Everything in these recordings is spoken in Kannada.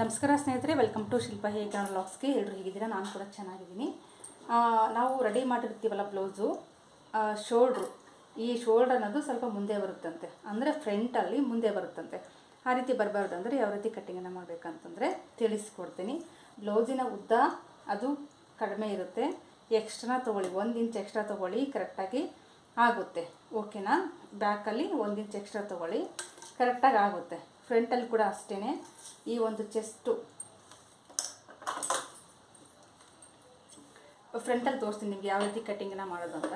ನಮಸ್ಕಾರ ಸ್ನೇಹಿತರೆ ವೆಲ್ಕಮ್ ಟು ಶಿಲ್ಪ ಹೇಗೆ ಬ್ಲಾಗ್ಸ್ಗೆ ಎಲ್ಲರೂ ಹೇಗಿದ್ದೀರಾ? ನಾನು ಕೂಡ ಚೆನ್ನಾಗಿದ್ದೀನಿ. ನಾವು ರೆಡಿ ಮಾಡಿರ್ತೀವಲ್ಲ ಬ್ಲೌಸು ಶೋಲ್ಡ್ರು. ಈ ಶೋಲ್ಡ್ರ್ ಅನ್ನೋದು ಸ್ವಲ್ಪ ಮುಂದೆ ಬರುತ್ತಂತೆ. ಅಂದರೆ ಫ್ರಂಟಲ್ಲಿ ಮುಂದೆ ಬರುತ್ತಂತೆ. ಆ ರೀತಿ ಬರಬಾರ್ದು ಅಂದರೆ ಯಾವ ರೀತಿ ಕಟ್ಟಿಂಗನ್ನು ಮಾಡಬೇಕಂತಂದರೆ ತಿಳಿಸ್ಕೊಡ್ತೀನಿ. ಬ್ಲೌಸಿನ ಉದ್ದ ಅದು ಕಡಿಮೆ ಇರುತ್ತೆ. ಎಕ್ಸ್ಟ್ರಾ ತೊಗೊಳ್ಳಿ, ಒಂದು ಇಂಚ್ ಎಕ್ಸ್ಟ್ರಾ ತೊಗೊಳ್ಳಿ ಕರೆಕ್ಟಾಗಿ ಆಗುತ್ತೆ. ಓಕೆನಾ ಬ್ಯಾಕಲ್ಲಿ ಒಂದು ಇಂಚ್ ಎಕ್ಸ್ಟ್ರಾ ತೊಗೊಳ್ಳಿ ಕರೆಕ್ಟಾಗಿ ಆಗುತ್ತೆ. ಫ್ರಂಟಲ್ಲಿ ಕೂಡ ಅಷ್ಟೇ ಈ ಒಂದು ಚೆಸ್ಟು ಫ್ರಂಟಲ್ಲಿ ತೋರಿಸ್ತೀನಿ ನಿಮ್ಗೆ ಯಾವ ರೀತಿ ಕಟ್ಟಿಂಗನ್ನ ಮಾಡೋದು ಅಂತ.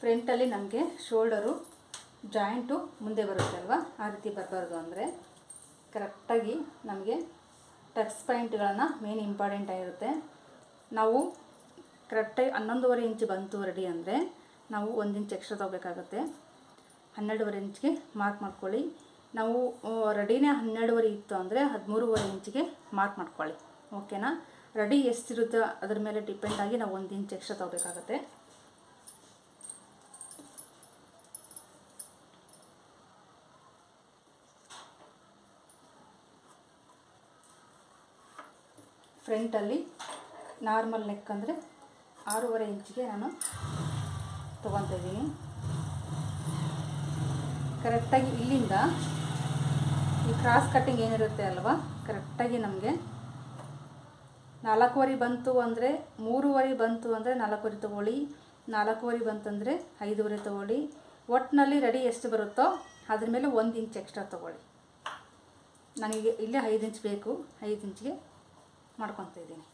ಫ್ರಂಟಲ್ಲಿ ನಮಗೆ ಶೋಲ್ಡರು, ಜಾಯಿಂಟು ಮುಂದೆ ಬರುತ್ತೆ ಅಲ್ವಾ? ಆ ರೀತಿ ಬರಬಾರ್ದು ಅಂದರೆ ಕರೆಕ್ಟಾಗಿ ನಮಗೆ ಟಕ್ಸ್ ಪಾಯಿಂಟ್ಗಳನ್ನು ಮೇನ್ ಇಂಪಾರ್ಟೆಂಟ್ ಆಗಿರುತ್ತೆ. ನಾವು ಕರೆಕ್ಟಾಗಿ ಹನ್ನೊಂದುವರೆ ಇಂಚ್ ಬಂತು ರೆಡಿ ಅಂದರೆ ನಾವು ಒಂದು ಇಂಚ್ ಎಕ್ಸ್ಟ್ರಾ ತೊಗೋಬೇಕಾಗುತ್ತೆ. ಹನ್ನೆರಡುವರೆ ಇಂಚ್ಗೆ ಮಾರ್ಕ್ ಮಾಡ್ಕೊಳ್ಳಿ. ನಾವು ರೆಡಿನೇ ಹನ್ನೆರಡುವರೆ ಇತ್ತು ಅಂದರೆ ಹದಿಮೂರುವರೆ ಇಂಚಿಗೆ ಮಾರ್ಕ್ ಮಾಡ್ಕೊಳ್ಳಿ. ಓಕೆನಾ ರೆಡಿ ಎಷ್ಟಿರುತ್ತೋ ಅದ್ರ ಮೇಲೆ ಡಿಪೆಂಡ್ ಆಗಿ ನಾವು ಒಂದು ಇಂಚ್ ಎಕ್ಸ್ಟ್ರಾ ತೊಗೋಬೇಕಾಗುತ್ತೆ. ಫ್ರಂಟಲ್ಲಿ ನಾರ್ಮಲ್ ನೆಕ್ ಅಂದರೆ ಆರೂವರೆ ಇಂಚಿಗೆ ನಾನು ತೊಗೊತಾ ಇದ್ದೀನಿ. ಕರೆಕ್ಟಾಗಿ ಇಲ್ಲಿಂದ ಈ ಕ್ರಾಸ್ ಕಟ್ಟಿಂಗ್ ಏನಿರುತ್ತೆ ಅಲ್ವಾ? ಕರೆಕ್ಟಾಗಿ ನಮಗೆ ನಾಲ್ಕೂವರೆ ಬಂತು ಅಂದರೆ ಮೂರುವರೆ ಬಂತು ಅಂದರೆ ನಾಲ್ಕೂವರೆ ತೊಗೊಳ್ಳಿ, ನಾಲ್ಕೂವರೆ ಬಂತಂದರೆ ಐದೂವರೆ ತೊಗೊಳ್ಳಿ. ಒಟ್ಟಿನಲ್ಲಿ ರೆಡಿ ಎಷ್ಟು ಬರುತ್ತೋ ಅದ್ರ ಮೇಲೆ ಒಂದು ಇಂಚ್ ಎಕ್ಸ್ಟ್ರಾ ತೊಗೊಳ್ಳಿ. ನನಗೆ ಇಲ್ಲೇ ಐದು ಇಂಚ್ ಬೇಕು, ಐದು ಇಂಚ್ಗೆ ಮಾಡ್ಕೊತಾ ಇದ್ದೀನಿ.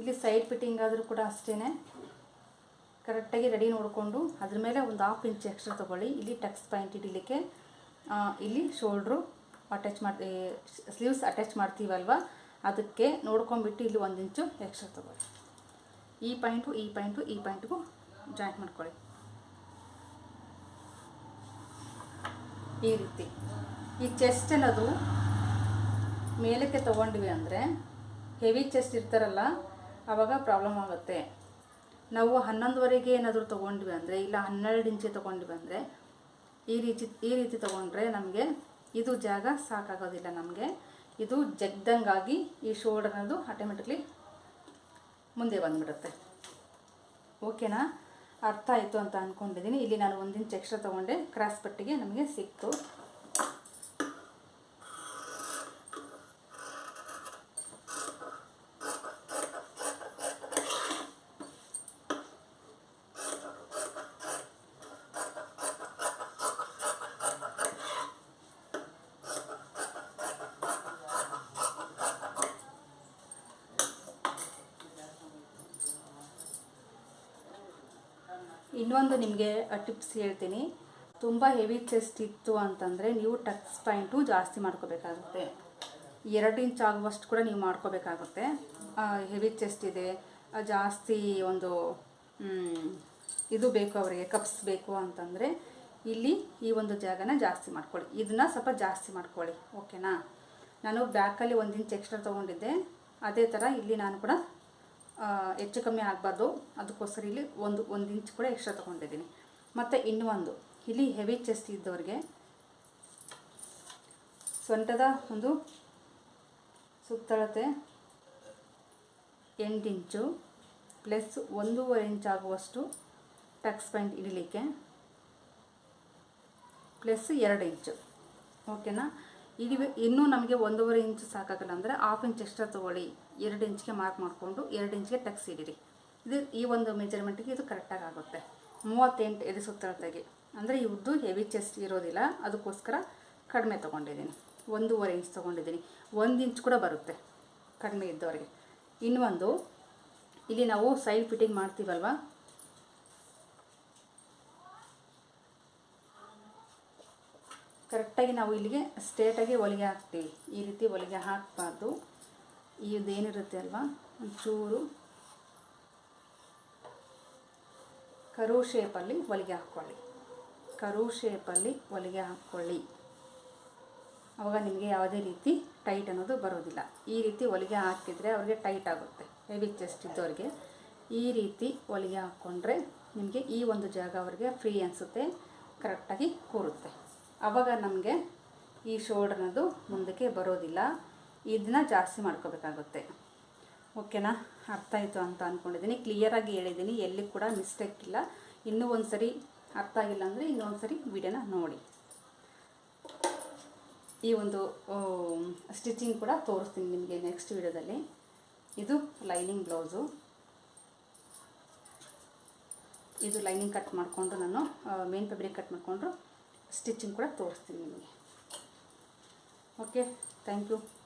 ಇಲ್ಲಿ ಸೈಡ್ ಫಿಟ್ಟಿಂಗ್ ಆದರೂ ಕೂಡ ಅಷ್ಟೇ ಕರೆಕ್ಟಾಗಿ ರೆಡಿ ನೋಡಿಕೊಂಡು ಅದ್ರ ಮೇಲೆ ಒಂದು ಹಾಫ್ ಇಂಚ್ ಎಕ್ಸ್ಟ್ರಾ ತೊಗೊಳ್ಳಿ. ಇಲ್ಲಿ ಟಕ್ಸ್ ಪಾಯಿಂಟ್ ಇಡಲಿಕ್ಕೆ ಇಲ್ಲಿ ಶೋಲ್ಡ್ರು ಅಟ್ಯಾಚ್ ಮಾಡಿ ಸ್ಲೀವ್ಸ್ ಅಟ್ಯಾಚ್ ಮಾಡ್ತೀವಲ್ವ? ಅದಕ್ಕೆ ನೋಡ್ಕೊಂಬಿಟ್ಟು ಇಲ್ಲಿ ಒಂದು ಇಂಚು ಎಕ್ಸ್ಟ್ರಾ ತೊಗೊಳ್ಳಿ. ಈ ಪಾಯಿಂಟು ಈ ಪಾಯಿಂಟು ಈ ಪಾಯಿಂಟ್ಗೂ ಜಾಯಿಂಟ್ ಮಾಡ್ಕೊಳ್ಳಿ. ಈ ರೀತಿ. ಈ ಚೆಸ್ಟ್ ಅನ್ನೋದು ಮೇಲಕ್ಕೆ ತೊಗೊಂಡ್ವಿ ಅಂದರೆ ಹೆವಿ ಚೆಸ್ಟ್ ಇರ್ತಾರಲ್ಲ ಆವಾಗ ಪ್ರಾಬ್ಲಮ್ ಆಗುತ್ತೆ. ನಾವು ಹನ್ನೊಂದುವರೆಗೆ ಏನಾದರೂ ತೊಗೊಂಡ್ವಿ ಅಂದರೆ, ಇಲ್ಲ ಹನ್ನೆರಡು ಇಂಚು ತೊಗೊಂಡ್ವಿ ಅಂದರೆ, ಈ ರೀತಿ ಈ ರೀತಿ ತೊಗೊಂಡ್ರೆ ನಮಗೆ ಇದು ಜಾಗ ಸಾಕಾಗೋದಿಲ್ಲ ನಮಗೆ. ಇದು ಜಗ್ದಂಗಾಗಿ ಈ ಶೋಲ್ಡರ್ ಅನ್ನೋದು ಆಟೋಮೆಟಿಕ್ಲಿ ಮುಂದೆ ಬಂದುಬಿಡುತ್ತೆ. ಓಕೆನಾ ಅರ್ಥ ಆಯಿತು ಅಂತ ಅಂದ್ಕೊಂಡಿದ್ದೀನಿ ಇಲ್ಲಿ ನಾನು ಒಂದಿಂಚು ಎಕ್ಸ್ಟ್ರಾ ತೊಗೊಂಡೆ. ಕ್ರಾಸ್ ಪಟ್ಟಿಗೆ ನಮಗೆ ಸಿಕ್ತು. ಇನ್ನೊಂದು ನಿಮಗೆ ಟಿಪ್ಸ್ ಹೇಳ್ತೀನಿ. ತುಂಬ ಹೆವಿ ಚೆಸ್ಟ್ ಇತ್ತು ಅಂತಂದರೆ ನೀವು ಟಕ್ಸ್ ಪಾಯಿಂಟು ಜಾಸ್ತಿ ಮಾಡ್ಕೋಬೇಕಾಗುತ್ತೆ. ಎರಡು ಇಂಚ್ ಆಗುವಷ್ಟು ಕೂಡ ನೀವು ಮಾಡ್ಕೋಬೇಕಾಗುತ್ತೆ. ಹೆವಿ ಚೆಸ್ಟ್ ಇದೆ. ಜಾಸ್ತಿ ಒಂದು ಇದು ಬೇಕು ಅವರಿಗೆ ಕಪ್ಸ್ ಬೇಕು ಅಂತಂದರೆ ಇಲ್ಲಿ ಈ ಒಂದು ಜಾಗನ ಜಾಸ್ತಿ ಮಾಡ್ಕೊಳ್ಳಿ. ಇದನ್ನ ಸ್ವಲ್ಪ ಜಾಸ್ತಿ ಮಾಡ್ಕೊಳ್ಳಿ. ಓಕೆನಾ ನಾನು ಬ್ಯಾಕಲ್ಲಿ ಒಂದು ಇಂಚ್ ಎಕ್ಸ್ಟ್ರಾ ತೊಗೊಂಡಿದ್ದೆ. ಅದೇ ಥರ ಇಲ್ಲಿ ನಾನು ಕೂಡ ಹೆಚ್ಚು ಕಮ್ಮಿ ಆಗಬಾರ್ದು. ಅದಕ್ಕೋಸ್ಕರ ಇಲ್ಲಿ ಒಂದು ಒಂದು ಇಂಚ್ ಕೂಡ ಎಕ್ಸ್ಟ್ರಾ ತೊಗೊಂಡಿದ್ದೀನಿ. ಮತ್ತು ಇನ್ನೊಂದು ಇಲ್ಲಿ ಹೆವಿ ಚೆಸ್ಟ್ ಇದ್ದವ್ರಿಗೆ ಸೊಂಟದ ಒಂದು ಸುತ್ತಳತೆ ಎಂಟು ಇಂಚು ಪ್ಲಸ್ ಒಂದೂವರೆ ಇಂಚ್ ಆಗುವಷ್ಟು ಟಕ್ಸ್ ಪ್ಯಾಂಟ್ ಇಡಲಿಕ್ಕೆ ಪ್ಲಸ್ ಎರಡು ಇಂಚು ಓಕೆನಾ ಇಲ್ಲಿ ಇನ್ನೂ ನಮಗೆ ಒಂದೂವರೆ ಇಂಚು ಸಾಕಾಗಲ್ಲ ಅಂದರೆ ಹಾಫ್ ಇಂಚ್ ಎಕ್ಸ್ಟ್ರಾ ತೊಗೊಳ್ಳಿ. ಎರಡು ಇಂಚ್ಗೆ ಮಾರ್ಕ್ ಮಾಡಿಕೊಂಡು ಎರಡು ಇಂಚ್ಗೆ ತೆಗ್ಸಿಡಿರಿ ಇದು ಈ ಒಂದು ಮೆಜರ್ಮೆಂಟಿಗೆ ಇದು ಕರೆಕ್ಟಾಗಿ ಆಗುತ್ತೆ. ಮೂವತ್ತೆಂಟು ಎದೆ ಸುತ್ತಳತೆಗೆ ಅಂದರೆ ಈ ಹೆವಿ ಚೆಸ್ಟ್ ಇರೋದಿಲ್ಲ, ಅದಕ್ಕೋಸ್ಕರ ಕಡಿಮೆ ತೊಗೊಂಡಿದ್ದೀನಿ. ಒಂದೂವರೆ ಇಂಚ್ ತೊಗೊಂಡಿದ್ದೀನಿ. ಒಂದು ಇಂಚ್ ಕೂಡ ಬರುತ್ತೆ ಕಡಿಮೆ ಇದ್ದವರಿಗೆ. ಇನ್ನೊಂದು ಇಲ್ಲಿ ನಾವು ಸೈಡ್ ಫಿಟ್ಟಿಂಗ್ ಮಾಡ್ತೀವಲ್ವ? ಕರೆಕ್ಟಾಗಿ ನಾವು ಇಲ್ಲಿಗೆ ಸ್ಟ್ರೇಟಾಗಿ ಹೊಲಿಗೆ ಹಾಕ್ತೀವಿ. ಈ ರೀತಿ ಹೊಲಿಗೆ ಹಾಕಬಾರ್ದು. ಇದೇನಿರುತ್ತೆ ಅಲ್ವಾ? ಒಂಚೂರು ಕರು ಶೇಪಲ್ಲಿ ಹೊಲಿಗೆ ಹಾಕ್ಕೊಳ್ಳಿ. ಕರು ಶೇಪಲ್ಲಿ ಹೊಲಿಗೆ ಹಾಕ್ಕೊಳ್ಳಿ. ಅವಾಗ ನಿಮಗೆ ಯಾವುದೇ ರೀತಿ ಟೈಟ್ ಅನ್ನೋದು ಬರೋದಿಲ್ಲ. ಈ ರೀತಿ ಹೊಲಿಗೆ ಹಾಕಿದರೆ ಅವ್ರಿಗೆ ಟೈಟ್ ಆಗುತ್ತೆ. ಹೆವಿ ಚೆಸ್ಟ್ ಇದ್ದವ್ರಿಗೆ. ಈ ರೀತಿ ಹೊಲಿಗೆ ಹಾಕ್ಕೊಂಡ್ರೆ ನಿಮಗೆ ಈ ಒಂದು ಜಾಗ ಅವ್ರಿಗೆ ಫ್ರೀ ಅನಿಸುತ್ತೆ ಕರೆಕ್ಟಾಗಿ ಕೂರುತ್ತೆ. ಆವಾಗ ನಮಗೆ ಈ ಶೋಲ್ಡರ್ ಅನ್ನೋದು ಮುಂದಕ್ಕೆ ಬರೋದಿಲ್ಲ. ಇದನ್ನ ಜಾಸ್ತಿ ಮಾಡ್ಕೋಬೇಕಾಗುತ್ತೆ. ಓಕೆನಾ? ಅರ್ಥ ಆಯಿತು ಅಂತ ಅಂದ್ಕೊಂಡಿದ್ದೀನಿ ಕ್ಲಿಯರಾಗಿ ಹೇಳಿದ್ದೀನಿ. ಎಲ್ಲಿ ಕೂಡ ಮಿಸ್ಟೇಕ್ ಇಲ್ಲ. ಇನ್ನೂ ಒಂದು ಸರಿ ಅರ್ಥ ಆಗಿಲ್ಲ ಅಂದರೆ ಇನ್ನೊಂದು ಸರಿ ವಿಡಿಯೋನ ನೋಡಿ. ಈ ಒಂದು ಸ್ಟಿಚಿಂಗ್ ಕೂಡ ತೋರಿಸ್ತೀನಿ ನಿಮಗೆ ನೆಕ್ಸ್ಟ್ ವಿಡಿಯೋದಲ್ಲಿ ಇದು ಲೈನಿಂಗ್ ಬ್ಲೌಸು ಇದು ಲೈನಿಂಗ್ ಕಟ್ ಮಾಡಿಕೊಂಡು ನಾನು ಮೇನ್ ಫ್ಯಾಬ್ರಿಕ್ ಕಟ್ ಮಾಡಿಕೊಂಡು ಸ್ಟಿಚಿಂಗ್ ಕೂಡ ತೋರಿಸ್ತೀನಿ ನಿಮಗೆ. Okay thank you